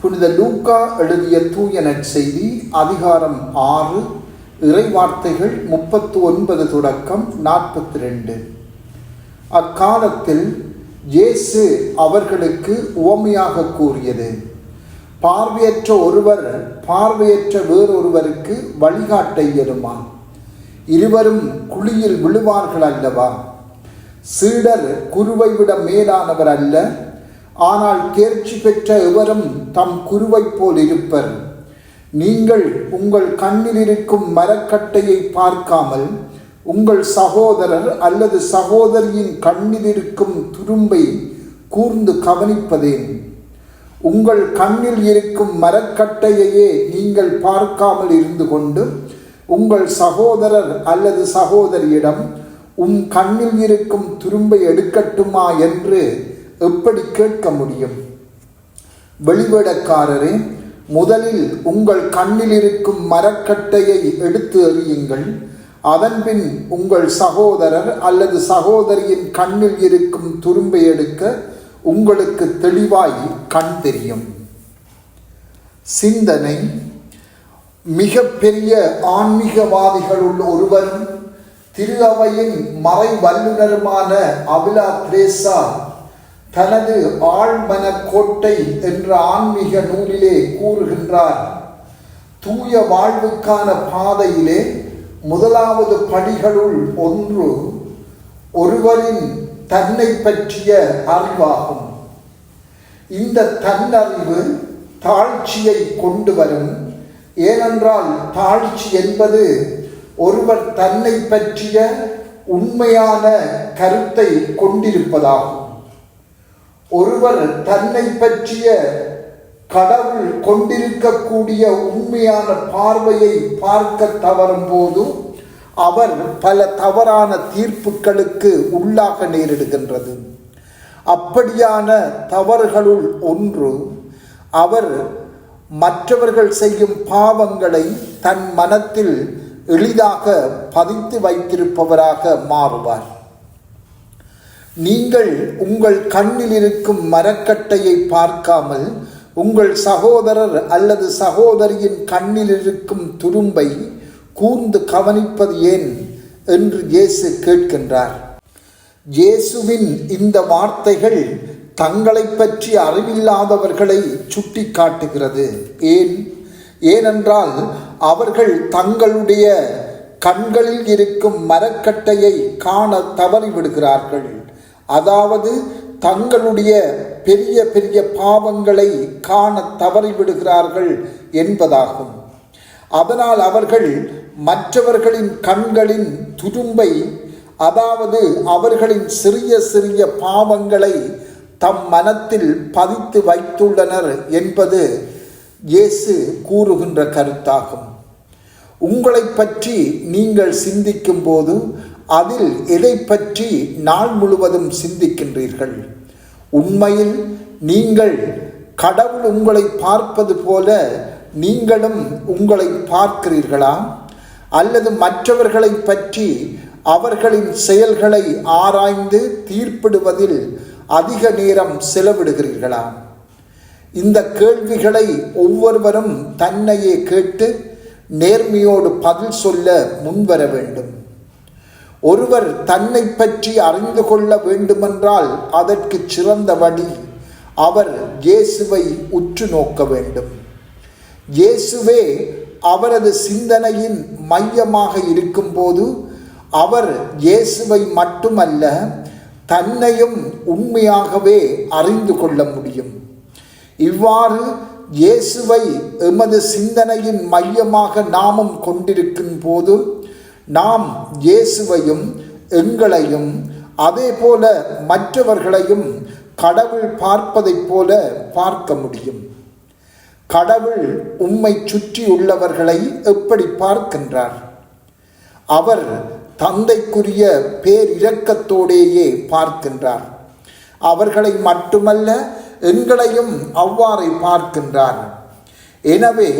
புனித லூக்கா எழுதிய தூய நற்செய்தி அதிகாரம் ஆறு இறைவார்த்தைகள் முப்பத்து ஒன்பது தொடக்கம் நாற்பத்தி ரெண்டு அக்காலத்தில் இயேசு அவர்களுக்கு உவமையாக கூறியது பார்வையற்ற ஒருவர் பார்வையற்ற வேறொருவருக்கு வழிகாட்ட இயலுமா இருவரும் குழியில் விழுவார்கள் அல்லவா? சீடர் குருவை விட மேலானவர் அல்ல ஆனால் தேர்ச்சி பெற்ற எவரும் தம் குருவைப் போல் இருப்பர். நீங்கள் உங்கள் கண்ணில் இருக்கும் மரக்கட்டையை பார்க்காமல் உங்கள் சகோதரர் அல்லது சகோதரியின் கண்ணில் இருக்கும் துரும்பை கூர்ந்து கவனிப்பதேன் உங்கள் கண்ணில் இருக்கும் மரக்கட்டையையே நீங்கள் பார்க்காமல் இருந்து கொண்டு உங்கள் சகோதரர் அல்லது சகோதரியிடம் உம் கண்ணில் இருக்கும் துரும்பை எடுக்கட்டுமா? என்று எப்படி கேட்க முடியும்? வெளிவேடக்காரரே முதலில் உங்கள் கண்ணில் இருக்கும் மரக்கட்டையை எடுத்து எறியுங்கள். அதன்பின் உங்கள் சகோதரர் அல்லது சகோதரியின் கண்ணில் இருக்கும் துரும்பை எடுக்க உங்களுக்கு தெளிவாய் கண் தெரியும். சிந்தனை. மிக பெரிய ஆன்மீகவாதிகளுள் ஒருவரும் திரு அவையின் மறை வல்லுநருமான அபிலா திரேசா தனது ஆழ்மன கோட்டை என்ற ஆன்மீக நூலிலே கூறுகின்றார். தூய வாழ்வுக்கான பாதையிலே முதலாவது படிகளுள் ஒன்று ஒருவரின் தன்னை பற்றிய அறிவாகும். இந்த தன்னறிவு தாழ்ச்சியை கொண்டு வரும். ஏனென்றால் தாழ்ச்சி என்பது ஒருவர் தன்னை பற்றிய உண்மையான கருத்தை கொண்டிருப்பதாகும். ஒருவர் தன்னை பற்றிய கடவுள் கொண்டிருக்கக்கூடிய உண்மையான பார்வையை பார்க்க தவறும் போதும் அவர் பல தவறான தீர்ப்புகளுக்கு உள்ளாக நேரிடுகின்றது. அப்படியான தவறுகளுள் ஒன்று அவர் மற்றவர்கள் செய்யும் பாவங்களை தன் மனத்தில் எளிதாக பதித்து வைத்திருப்பவராக மாறுவார். நீங்கள் உங்கள் கண்ணில் இருக்கும் மரக்கட்டையை பார்க்காமல் உங்கள் சகோதரர் அல்லது சகோதரியின் கண்ணில் இருக்கும் துரும்பை கூர்ந்து கவனிப்பது ஏன்? என்று இயேசு கேட்கின்றார். இயேசுவின் இந்த வார்த்தைகள் தங்களை பற்றி அறிவில்லாதவர்களை சுட்டி காட்டுகிறது ஏன்? ஏனென்றால் அவர்கள் தங்களுடைய கண்களில் இருக்கும் மரக்கட்டையை காண தவறிவிடுகிறார்கள். அதாவது தங்களுடைய பெரிய பெரிய பாவங்களை காண தவறிவிடுகிறார்கள் என்பதாகும். அதனால் அவர்கள் மற்றவர்களின் கண்களின் துரும்பை அதாவது அவர்களின் சிறிய சிறிய பாவங்களை தம் மனத்தில் பதித்து வைத்துள்ளனர் என்பது இயேசு கூறுகின்ற கருத்தாகும். உங்களை பற்றி நீங்கள் சிந்திக்கும் போது அதில் எதை பற்றி நாள் முழுவதும் சிந்திக்கின்றீர்கள்? உண்மையில் நீங்கள் கடவுள் உங்களை பார்ப்பது போல நீங்களும் உங்களை பார்க்கிறீர்களா? அல்லது மற்றவர்களை பற்றி அவர்களின் செயல்களை ஆராய்ந்து தீர்ப்பிடுவதில் அதிக நேரம் செலவிடுகிறீர்களா? இந்த கேள்விகளை ஒவ்வொருவரும் தன்னையே கேட்டு நேர்மையோடு பதில் சொல்ல முன்வர வேண்டும். ஒருவர் தன்னை பற்றி அறிந்து கொள்ள வேண்டுமென்றால் அதற்கு சிறந்த வழி அவர் இயேசுவை உற்று நோக்க வேண்டும். இயேசுவே அவரது சிந்தனையின் மையமாக இருக்கும்போது அவர் இயேசுவை மட்டுமல்ல தன்னையும் உண்மையாகவே அறிந்து கொள்ள முடியும். இவ்வாறு இயேசுவை எமது சிந்தனையின் மையமாக நாமும் கொண்டிருக்கும் போது நாம் இயேசுவையும் எங்களையும் அதே போல மற்றவர்களையும் கடவுள் பார்ப்பதைப் போல பார்க்க முடியும். கடவுள் உம்மை சுற்றி உள்ளவர்களை எப்படி பார்க்கின்றார்? அவர் தந்தைக்குரிய பேரிரக்கத்தோடேயே பார்க்கின்றார். அவர்களை மட்டுமல்ல எங்களையும் அவ்வாறே பார்க்கின்றார். எனவே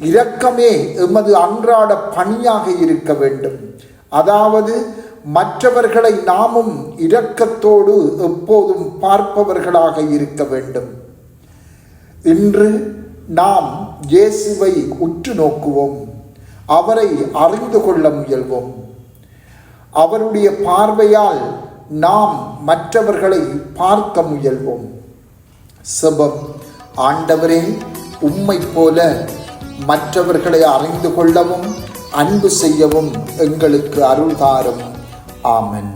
இரக்கமே எமது அன்றாட பணியாக இருக்க வேண்டும். அதாவது மற்றவர்களை நாமும் இரக்கத்தோடு எப்போதும் பார்ப்பவர்களாக இருக்க வேண்டும். இன்று நாம் இயேசுவை உற்று நோக்குவோம். அவரை அறிந்து கொள்ள முயல்வோம். அவருடைய பார்வையால் நாம் மற்றவர்களை பார்க்க முயல்வோம். செபம். ஆண்டவரே உம்மை போல மற்றவர்களை அறிந்து கொள்ளவும் அன்பு செய்யவும் எங்களுக்கு அருள்தாரும் ஆமன்.